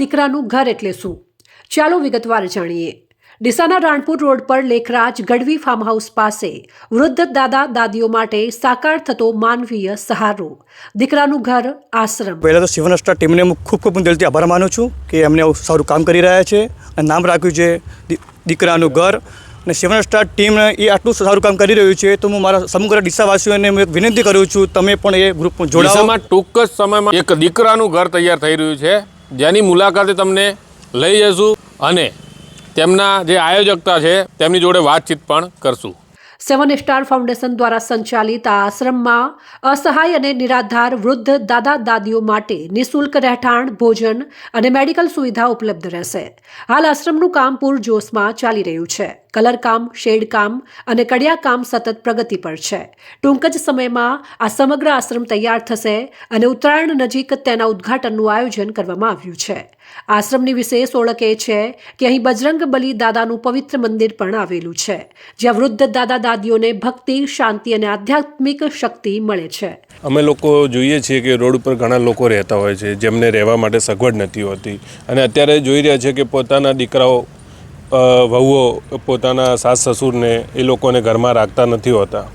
દીકરાનું ઘર એટલે શું? ચાલો વિગતવાર જાણીએ. ડીસાના રાણપુર રોડ પર લેખરાજ ગઢવી ફાર્મ હાઉસ પાસે વૃદ્ધ દાદા દાદીઓ માટે સાકાર થતો માનવીય સહારો. દીકરાનું ઘર આશ્રમ. પહેલાં તો શિવન સ્ટાર ટીમને હું ખૂબ ખૂબ દિલથી આભાર માનું છું કે એમને સારું કામ કરી રહ્યા છે અને નામ રાખ્યું છે દીકરાનું ઘર. અને શિવન સ્ટાર ટીમ એ આટલું સારું કામ કરી રહ્યું છે તો હું મારા સમગ્ર ડીસાવાસીઓને હું એક વિનંતી કરું છું તમે પણ એ ગ્રુપમાં જોડાવામાં ટૂંક જ સમયમાં એક દીકરાનું ઘર તૈયાર થઈ રહ્યું છે. જેની મુલાકાતે તમને લઈ જશું અને તેમના જે આયોજકતા છે, તેમની જોડે વાતચીત પણ કરશું. સેવન સ્ટાર ફાઉન્ડેશન દ્વારા સંચાલિત આ આશ્રમમાં અસહાય અને નિરાધાર વૃદ્ધ દાદા દાદીઓ માટે નિઃશુલ્ક રહેઠાણ, ભોજન અને મેડિકલ સુવિધા ઉપલબ્ધ રહેશે. હાલ આશ્રમનું કામ પૂરજોશમાં ચાલી રહ્યું છે. કલરકામ શેડકામ અને કડિયાકામ સતત પ્રગતિ પર છે. ટૂંક જ સમયમાં આ સમગ્ર આશ્રમ તૈયાર થશે અને ઉત્તરાયણ નજીક તેના ઉદ્ઘાટનનું આયોજન કરવામાં આવ્યું છે. આશ્રમની વિશેષ ઓળખ એ છે કે અહીં બજરંગ બલી દાદાનું પવિત્ર મંદિર પણ આવેલું છે, જ્યાં વૃદ્ધ દાદા દાદીઓને ભક્તિ, શાંતિ અને આધ્યાત્મિક શક્તિ મળે છે. અમે લોકો જોઈએ છીએ કે રોડ ઉપર ઘણા લોકો રહેતા હોય છે, જેમને રહેવા માટે સગવડ નથી હોતી અને અત્યારે જોઈ રહ્યા છે કે પોતાના દીકરાઓ વહુઓ પોતાના સાસ સસુરને એ લોકોને ઘરમાં રાખતા નથી હોતા.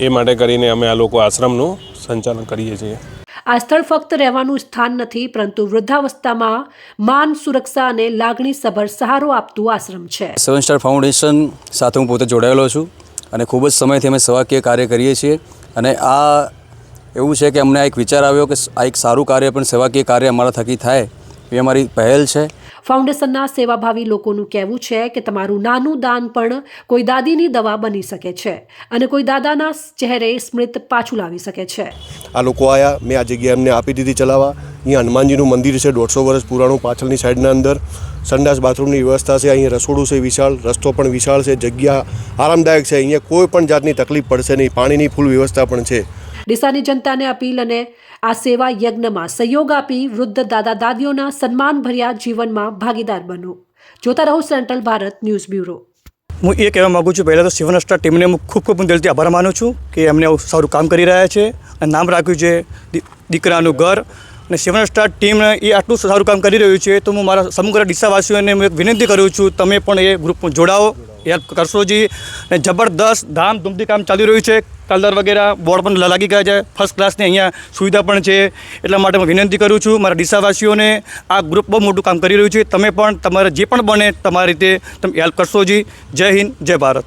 એ માટે કરીને અમે આ લોકો આશ્રમનું સંચાલન કરીએ છીએ. આ સ્થળ ફક્ત રહેવાનું સ્થાન નથી પરંતુ વૃદ્ધાવસ્થામાં માન સુરક્ષા અને લાગણી સભર સહારો આપતું આશ્રમ છે. સેવન સ્ટાર ફાઉન્ડેશન સાથે હું પોતે જોડાયેલો છું અને ખૂબ જ સમયથી અમે સેવાકીય કાર્ય કરીએ છીએ અને આ એવું છે કે અમને આ એક વિચાર આવ્યો કે આ એક સારું કાર્ય પણ સેવાકીય કાર્ય અમારા થકી થાય એ અમારી પહેલ છે. ફાઉન્ડેશનના સેવાભાવી લોકોનું કહેવું છે કે તમારું નાનું દાન પણ કોઈ દાદીની દવા બની શકે છે અને કોઈ દાદાના ચહેરે સ્મૃત પાછું લાવી શકે છે. આ લોકો આવ્યા મેં આ જગ્યા એમને આપી દીધી ચલાવવા. અહીંયા હનુમાનજીનું મંદિર છે, દોઢસો વર્ષ પુરાણું પાછળની સાઈડના અંદર. સંડાસ બાથરૂમની વ્યવસ્થા છે, અહીંયા રસોડું છે, વિશાળ, રસ્તો પણ વિશાળ છે, જગ્યા આરામદાયક છે. અહીંયા કોઈ પણ જાતની તકલીફ પડશે નહીં. પાણીની ફૂલ વ્યવસ્થા પણ છે. ડીસાની જનતાને અપીલ અને આ સેવા યજ્ઞમાં સહયોગ આપી વૃદ્ધ દાદા દાદીઓના સન્માનભર્યા જીવનમાં ભાગીદાર બનો. જોતા રહો સેન્ટ્રલ ભારત ન્યૂઝ બ્યુરો. હું એ કહેવા માગું છું, પહેલાં તો શિવન સ્ટાર ટીમને હું ખૂબ ખૂબ દિલથી આભાર માનું છું કે એમને સારું કામ કરી રહ્યા છે અને નામ રાખ્યું છે દીકરાનું ઘર. અને શિવન સ્ટાર ટીમ એ આટલું સારું કામ કરી રહ્યું છે, તો હું મારા સમગ્ર ડીસાવાસીઓને હું એક વિનંતી કરું છું, તમે પણ એ ગ્રુપમાં જોડાઓ હેલ્પ કરશો જી. અને જબરદસ્ત ધામધૂમથી કામ ચાલી રહ્યું છે. કલર વગેરે બોર્ડ પણ લાગી ગયા છે. ફર્સ્ટ ક્લાસની અહીંયા સુવિધા પણ છે. એટલા માટે હું વિનંતી કરું છું મારા ડીસાવાસીઓને આ ગ્રુપ બહુ મોટું કામ કરી રહ્યું છે. તમે પણ તમારે જે પણ બને તમારી રીતે તમે હેલ્પ કરશો જી. જય હિન્દ, જય ભારત.